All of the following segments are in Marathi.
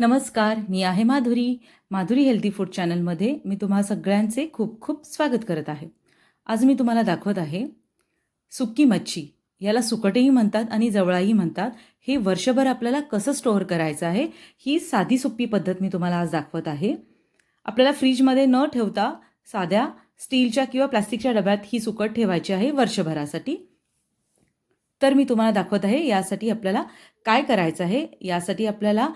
नमस्कार मी आहे माधुरी. माधुरी हेल्दी फूड चॅनलमध्ये मी तुम्हा सगळ्यांचे खूप खूप स्वागत करत आहे. आज मी तुम्हाला दाखवत आहे सुक्की मच्छी. याला सुकटही म्हणतात आणि जवळाही म्हणतात. हे वर्षभर आपल्याला कसं स्टोअर करायचं आहे ही साधी सोपी पद्धत मी तुम्हाला आज दाखवत आहे. आपल्याला फ्रीजमध्ये न ठेवता साध्या स्टीलच्या किंवा प्लास्टिकच्या डब्यात ही सुकट ठेवायची आहे वर्षभरासाठी. तर मी तुम्हाला दाखवत आहे यासाठी आपल्याला काय करायचं आहे यासाठी आपल्याला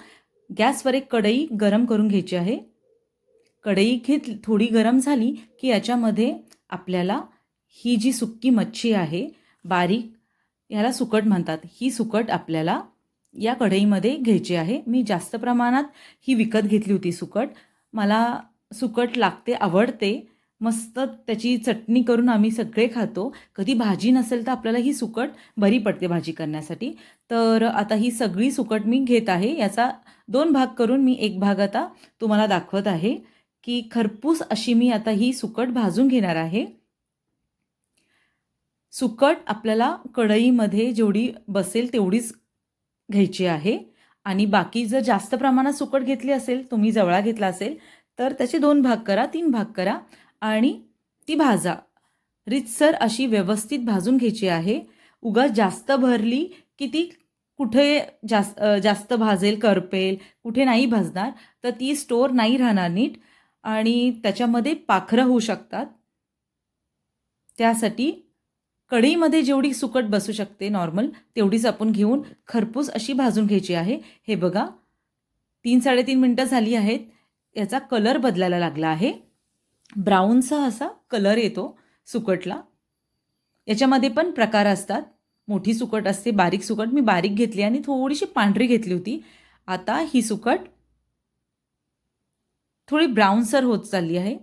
गॅसवर एक कढई गरम करून घ्यायची आहे. कढई घेत थोडी गरम झाली की याच्यामध्ये आपल्याला ही जी सुक्की मच्छी आहे बारीक ह्याला सुकट म्हणतात. ही सुकट आपल्याला या कढईमध्ये घ्यायची आहे. मी जास्त प्रमाणात ही विकत घेतली होती सुकट. मला सुकट लागते आवडते. मस्त त्याची चटणी करून आम्ही सगळे खातो. कधी भाजी नसेल तर आपल्याला ही सुकट बरी पडते भाजी करण्यासाठी. तर आता ही सगळी सुकट मी घेत आहे. याचा दोन भाग करून मी एक भाग आता तुम्हाला दाखवत आहे की खरपूस अशी मी आता ही सुकट भाजून घेणार आहे. सुकट आपल्याला कढईमध्ये जेवढी बसेल तेवढीच घ्यायची आहे. आणि बाकी जर जास्त प्रमाणात सुकट घेतली असेल तुम्ही जवळा घेतला असेल तर त्याचे दोन भाग करा तीन भाग करा. आणि ती भाजा. रितसर अशी व्यवस्थित भाजून घ्यायची आहे. उगा जास्त भरली की ती कुठे जास्त जास्त भाजेल करपेल कुठे नाही भाजणार तर ती स्टोर नाही राहणार नीट. आणि त्याच्यामध्ये पाखरं होऊ शकतात. त्यासाठी कढईमध्ये जेवढी सुकट बसू शकते नॉर्मल तेवढीच आपण घेऊन खरपूस अशी भाजून घ्यायची आहे. हे बघा तीन साडेतीन मिनटं झाली आहेत. याचा कलर बदलायला लागला आहे. ब्राऊनचा असा कलर येतो सुकटला. याच्यामध्ये पण प्रकार असतात. मोठी सुकट असते बारीक सुकट. मी बारीक घेतली आणि थोडीशी पांढरी घेतली होती. आता ही सुकट थोडी ब्राऊनसर होत चालली आहे.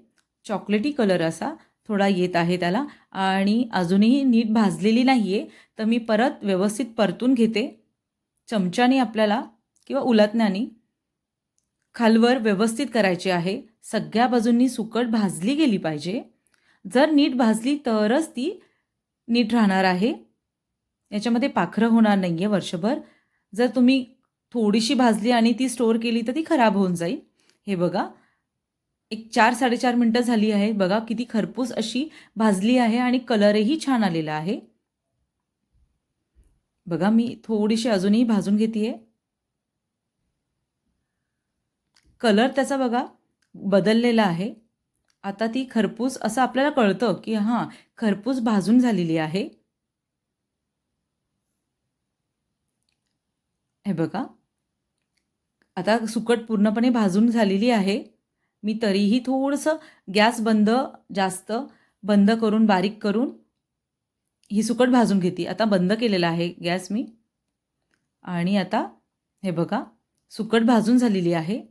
चॉकलेटी कलर असा थोडा येत आहे त्याला. आणि अजूनही नीट भाजलेली नाही आहे तर मी परत व्यवस्थित परतून घेते. चमच्याने आपल्याला किंवा उलटण्याने खालवर व्यवस्थित करायची आहे. सगळ्या बाजूंनी सुकट भाजली गेली पाहिजे. जर नीट भाजली तरच ती नीट राहणार आहे. याच्यामध्ये पाखरं होणार नाही आहे वर्षभर. जर तुम्ही थोडीशी भाजली आणि ती स्टोअर केली तर ती खराब होऊन जाईल. हे बघा. एक चार साडेचार मिनटं झाली आहे. बघा किती खरपूस अशी भाजली आहे आणि कलरही छान आलेला आहे. बघा मी थोडीशी अजूनही भाजून घेते आहे कलर त्याचा बघा बदललेला आहे. आता ती खरपूस असं आपल्याला कळतं की हां खरपूस भाजून झालेली आहे. हे बघा. आता सुकट पूर्णपणे भाजून झालेली आहे. मी तरीही थोडंसं गॅस बंद जास्त बंद करून बारीक करून ही सुकट भाजून घेते. आता बंद केलेला आहे गॅस मी. आणि आता हे बघा सुकट भाजून झालेली आहे.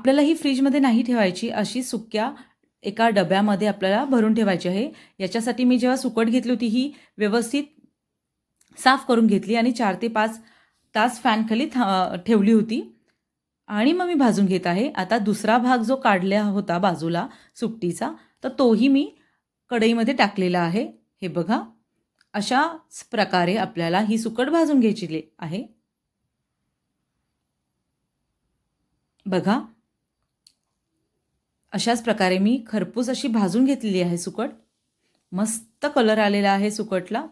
आपल्याला ही फ्रीजमध्ये नाही ठेवायची अशी सुक्या एका डब्यामध्ये आपल्याला भरून ठेवायची आहे. याच्यासाठी मी जेव्हा सुकट घेतली होती ही व्यवस्थित साफ करून घेतली आणि चार ते पाच तास फॅनखाली था ठेवली होती. आणि मग मी भाजून घेत आहे. आता दुसरा भाग जो काढला होता बाजूला सुकटीचा तर तोही मी कढईमध्ये टाकलेला आहे. हे बघा अशाच प्रकारे आपल्याला ही सुकट भाजून घ्यायची आहे. बघा अशाच प्रकारे मी खरपूस अशी भाजून घेतलेली आहे सुकट. मस्त कलर आलेला आहे सुकटला.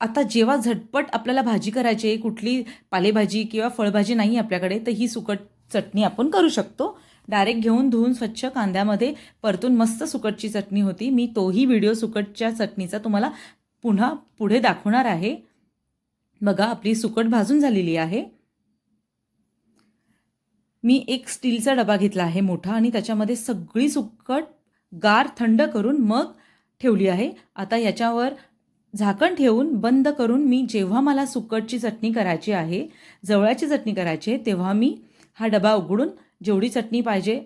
आता जेव्हा झटपट आपल्याला भाजी करायची आहे कुठली पालेभाजी किंवा फळभाजी नाही आपल्याकडे तर ही सुकट चटणी आपण करू शकतो. डायरेक्ट घेऊन धुवून स्वच्छ कांद्यामध्ये परतून मस्त सुकटची चटणी होती. मी तोही व्हिडिओ सुकटच्या चटणीचा तुम्हाला पुन्हा पुढे दाखवणार आहे. बघा आपली सुकट भाजून झालेली आहे. मी एक स्टीलचा डबा घेतला आहे मोठा आणि त्याच्यामध्ये सगळी सुकट गार थंड करून मग ठेवली आहे. आता याच्यावर झाकण ठेवून बंद करून मी जेव्हा मला सुकटची चटणी करायची आहे जवळाची चटणी करायची आहे तेव्हा मी हा डबा उघडून जेवढी चटणी पाहिजे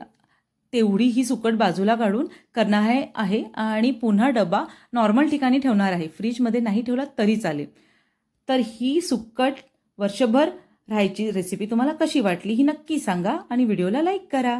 तेवढी ही सुकट बाजूला काढून करणार आहे आहे आणि पुन्हा डबा नॉर्मल ठिकाणी ठेवणार आहे. फ्रीजमध्ये नाही ठेवला तरी चालेल. तर ही सुक्कट वर्षभर राहायची रेसिपी तुम्हाला कशी वाटली ही नक्की सांगा आणि व्हिडिओला लाईक करा.